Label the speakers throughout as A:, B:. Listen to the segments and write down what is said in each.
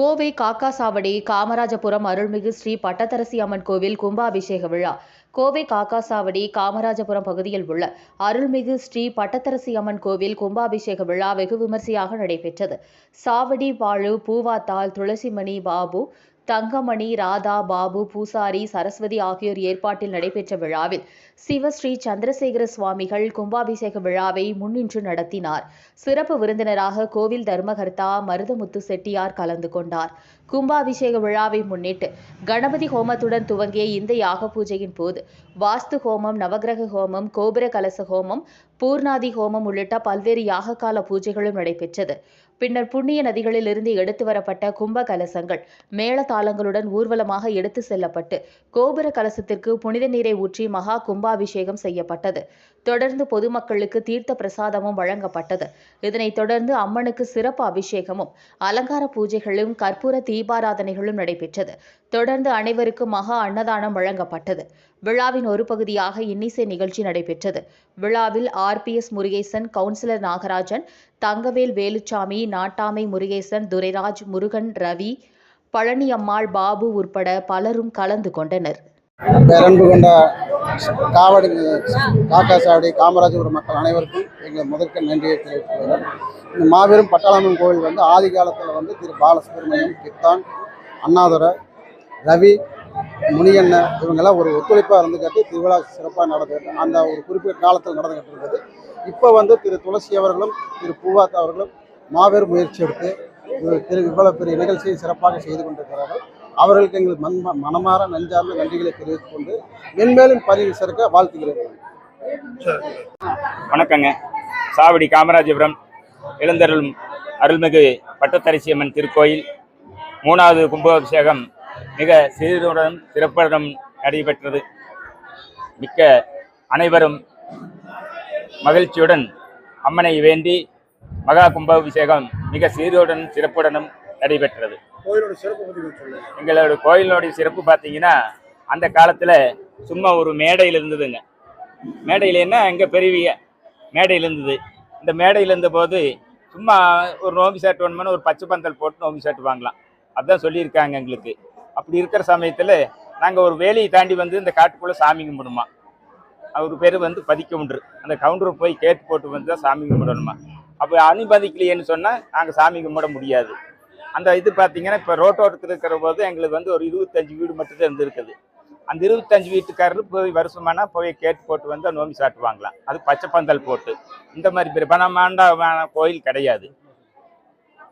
A: கோவை காக்காசாவடி காமராஜபுரம் அருள்மிகு ஸ்ரீ பட்டத்தரசி அம்மன் கோவில் கும்பாபிஷேக விழா. கோவை காக்காசாவடி காமராஜபுரம் பகுதியில் உள்ள அருள்மிகு ஸ்ரீ பட்டத்தரசி அம்மன் கோவில் கும்பாபிஷேக விழா வெகு விமர்சையாக நடைபெற்றது. சாவடி பாழு பூவாத்தாள் துளசிமணி பாபு தங்கமணி ராதா பாபு பூசாரி சரஸ்வதி ஆகியோர் ஏற்பாட்டில் நடைபெற்ற விழாவில் சிவஸ்ரீ சந்திரசேகர சுவாமிகள் கும்பாபிஷேக விழாவை முன்னின்று நடத்தினார். சிறப்பு விருந்தினராக கோவில் தர்மகர்த்தா மருதமுத்து செட்டியார் கலந்து கொண்டார். கும்பாபிஷேக விழாவை முன்னிட்டு கணபதி ஹோமத்துடன் துவங்கிய இந்த யாக பூஜையின் போது வாஸ்து ஹோமம் நவகிரக ஹோமம் கோபுர கலச ஹோமம் பூர்ணாதி ஹோமம் உள்ளிட்ட பல்வேறு யாககால பூஜைகளும் நடைபெற்றது. பின்னர் புண்ணிய நதிகளிலிருந்து எடுத்து வரப்பட்ட கும்ப கலசங்கள் மேளதாளங்களுடன் ஊர்வலமாக எடுத்து செல்லப்பட்டு கோபுர கலசத்திற்கு புனித நீரை ஊற்றி மகா கும்பாபிஷேகம் செய்யப்பட்டது. தொடர்ந்து பொதுமக்களுக்கு தீர்த்த பிரசாதமும் வழங்கப்பட்டது. இதனைத் தொடர்ந்து அம்மனுக்கு சிறப்பு அபிஷேகமும் அலங்கார பூஜைகளும் கற்பூர தீபாராதனைகளும் நடைபெற்றது. தொடர்ந்து அனைவருக்கும் மகா அன்னதானம் வழங்கப்பட்டது. விழாவின் ஒரு பகுதியாக இன்னிசை நிகழ்ச்சி நடைபெற்றது. விழாவில் ஆர்பிஎஸ் முருகேசன் கவுன்சிலர் நாகராஜன் தங்கவேல் வேலுச்சாமி நாட்டாமை முருகேசன் துரைராஜ் முருகன் ரவி பழனியம்மாள் பாபு உட்பட பலரும் கலந்து கொண்டனர்.
B: பேரன்பு கொண்ட காவடி காக்கா சாவடி காமராஜபுரம் மக்கள் அனைவருக்கும் எங்கள் முதற்க நன்றியை தெரிவித்துள்ளனர் இந்த மாபெரும் பட்டாளம்மன் கோவில் வந்து ஆதி காலத்தில் வந்து திரு பாலசுப்ரமணியம் கித்தான் அண்ணாதுரை ரவி முனியண்ணன் இவங்கெல்லாம் ஒரு ஒத்துழைப்பாக இருந்துக்கிட்டு திருவிழா சிறப்பாக நடந்துக்கிட்டு அந்த ஒரு குறிப்பிட்ட காலத்தில் நடந்துக்கிட்டு இருந்தது இப்போ வந்து திரு துளசி அவர்களும் திரு பூவாத் அவர்களும் மாபெரும் முயற்சி எடுத்து திரு இவ்வளவு பெரிய நிகழ்ச்சியை சிறப்பாக செய்து கொண்டிருக்கிறார்கள். அவர்களுக்கு எங்களுக்கு மண் மனமாற நஞ்சார்ந்த நன்றிகளை தெரிவித்துக் கொண்டு மென்மேலும் பதிவு சிறக்க வாழ்த்துகிறேன்.
C: வணக்கங்க. சாவடி காமராஜபுரம் எழுந்தருள் அருள்மிகு பட்டத்தரிசியம்மன் திருக்கோயில் மூணாவது கும்பாபிஷேகம் மிக சீருடன் சிறப்புடன் நடைபெற்றது. மிக்க அனைவரும் மகிழ்ச்சியுடன் அம்மனை வேண்டி மகா கும்பாபிஷேகம் மிக சீருடன் சிறப்புடனும் நடைபெற்றது. எங்களோட கோயிலோடைய சிறப்பு பார்த்தீங்கன்னா அந்த காலத்தில் சும்மா ஒரு மேடையில் இருந்ததுங்க. மேடையில் என்ன? எங்க பெரிய மேடையில் இருந்தது. இந்த மேடையில் இருந்த போது சும்மா ஒரு நோம்பி ஷர்ட் வேணுமென்னு ஒரு பச்சை பந்தல் போட்டு நோம்பி ஷர்ட் வாங்கலாம் அதுதான் சொல்லியிருக்காங்க எங்களுக்கு. அப்படி இருக்கிற சமயத்தில் நாங்கள் ஒரு வேலையை தாண்டி வந்து இந்த காட்டுக்குள்ளே சாமி கும்பிடுமா அவர் பேர் வந்து பதிக்க ஒன்று அந்த கவுண்டரை போய் கேட்டு போட்டு வந்து தான் சாமி கும்பிடணுமா? அப்போ அனுமதிக்கலையேன்னு சொன்னால் நாங்கள் சாமி கும்பிட முடியாது. அந்த இது பார்த்தீங்கன்னா இப்போ ரோட்டோரத்தில் இருக்கிற போது எங்களுக்கு வந்து ஒரு இருபத்தஞ்சு வீடு மட்டும்தான் இருந்திருக்குது. அந்த இருபத்தஞ்சு வீட்டுக்காரரு போய் வருஷமானா போய் கேட்டு போட்டு வந்து நோம்பி சாட்டுவாங்களாம். அது பச்சை பந்தல் போட்டு. இந்த மாதிரி பிரபலமாண்ட கோயில் கிடையாது.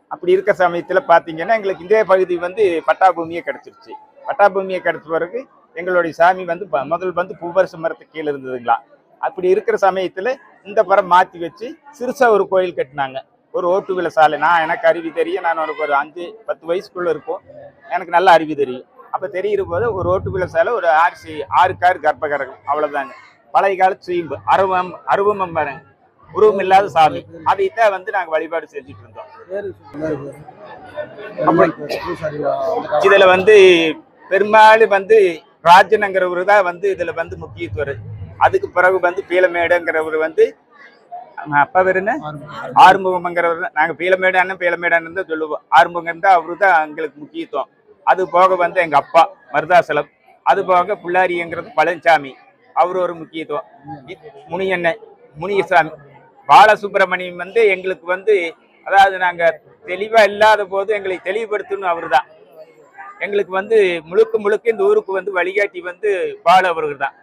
C: அப்படி இருக்க சமயத்தில் பார்த்தீங்கன்னா எங்களுக்கு இதே பகுதி வந்து பட்டாபூமியே கிடச்சிருச்சு. பட்டாபூமியை கிடச்ச பிறகு எங்களுடைய சாமி வந்து ப- முதல் வந்து பூவரசு மரத்து கீழே இருந்ததுங்களா. அப்படி இருக்கிற சமயத்தில் இந்த படம் மாற்றி வச்சு சிறுசாக ஒரு கோயில் கட்டினாங்க. ஒரு ஓட்டு வில சாலை. நான் எனக்கு அருவி தெரியும். நான் உனக்கு ஒரு அஞ்சு பத்து வயசுக்குள்ளே இருக்கும் எனக்கு நல்ல அருவி தெரியும். அப்போ தெரிகிற போது ஒரு ஓட்டு வில சாலை ஒரு ஆறு ஆறு கார் கர்ப்பகரகம் அவ்வளோதாங்க பழைய கால சுயம்பு அருவம் அருவமம் பாருங்க. உருவம் இல்லாத சாமி அதைத்தான் வந்து நாங்கள் வழிபாடு செஞ்சுட்டு இருந்தோம். இதுல வந்து பெரும்பாலும் வந்து ராஜனுங்கிறவரு தான் வந்து இதுல வந்து முக்கியத்துவம் அதுக்கு பிறகு வந்து பீலமேடுங்கிறவர் வந்து அப்பா பேர் என்ன? ஆறுமுகம்ங்கிறவர். தான். நாங்க பீலமேடு அண்ணன் பீலமேடு அண்ணன் தான் சொல்லுவோம். ஆறுமுகம் தான் அவரு தான் எங்களுக்கு முக்கியத்துவம். அது போக வந்து எங்க அப்பா மருதாசலம். அது போக புள்ளாரிங்கிறது பழனிசாமி அவர் ஒரு முக்கியத்துவம். முனியண்ணன் முனியசாமி. பாலசுப்ரமணியம் வந்து எங்களுக்கு வந்து அதாவது நாங்க தெளிவா இல்லாத போது எங்களை தெளிவுபடுத்தணும் அவர்தான். எங்களுக்கு வந்து முழுக்க முழுக்க இந்த ஊருக்கு வந்து வழிகாட்டி வந்து பால அவர்கள் தான்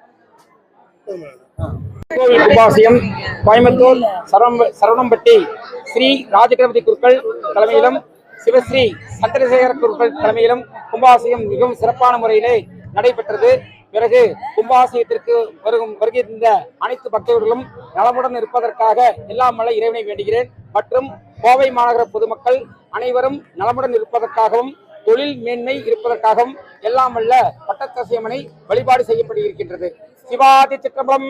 D: கோவில் கும்பாசியம் கோயம்புத்தூர் சரவம் சரவணம்பட்டி ஸ்ரீ ராஜகணபதி குருக்கள் தலைமையிலும் சிவஸ்ரீ சந்திரசேகர குருக்கள் தலைமையிலும் கும்பாசியம் மிகவும் சிறப்பான முறையிலே நடைபெற்றது. பிறகு கும்பாசியத்திற்கு வருகும் வருகின்ற அனைத்து பக்தர்களும் நலமுடன் இருப்பதற்காக எல்லாம் வல்ல இறைவனை வேண்டுகிறேன். மற்றும் கோவை மாநகர பொதுமக்கள் அனைவரும் நலமுடன் இருப்பதற்காகவும் தொழில் மேன்மை இருப்பதற்காகவும் எல்லாம் வல்ல பட்டத்தசியம்மனை வழிபாடு செய்யப்பட்டு இருக்கின்றது சிவாதி சிற்றம்பலம்!